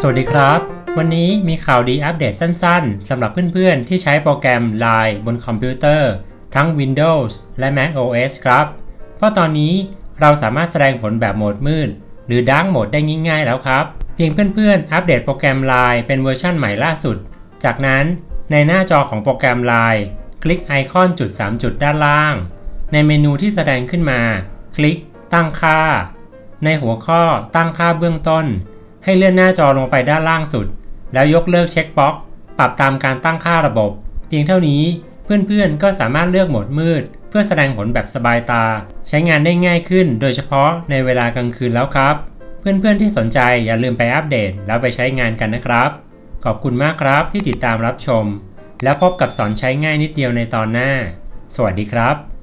สวัสดีครับ วันนี้มีข่าวดีอัปเดตสั้นๆสำหรับเพื่อนๆ ที่ใช้โปรแกรม Line บนคอมพิวเตอร์ ทั้ง Windows และ Mac OS ครับ เพราะตอนนี้เราสามารถแสดงผลแบบโหมดมืด หรือ Dark Mode ได้ง่ายๆแล้วครับ เพียงเพื่อนๆ อัปเดตโปรแกรม Line เป็นเวอร์ชั่นใหม่ล่าสุด จากนั้นในหน้าจอของโปรแกรม Line คลิกไอคอนจุด3จุดด้านล่าง ในเมนูที่แสดงขึ้นมา คลิกตั้งค่า ในหัวข้อตั้งค่าเบื้องต้น ให้เลื่อนหน้าจอลงไปด้านล่างสุด แล้วยกเลิกเช็คบ็อกปรับตามการตั้งค่าระบบ เพียงเท่านี้เพื่อนๆ ก็สามารถเลือกโหมดมืด เพื่อแสดงผลแบบสบายตา ใช้งานได้ง่ายขึ้น โดยเฉพาะในเวลากลางคืนแล้วครับ เพื่อนๆที่สนใจอย่าลืมไปอัปเดต แล้วไปใช้งานกันนะครับ ขอบคุณมากครับที่ติดตามรับชม แล้วพบกับสอนใช้ง่ายนิดเดียวในตอนหน้า สวัสดีครับ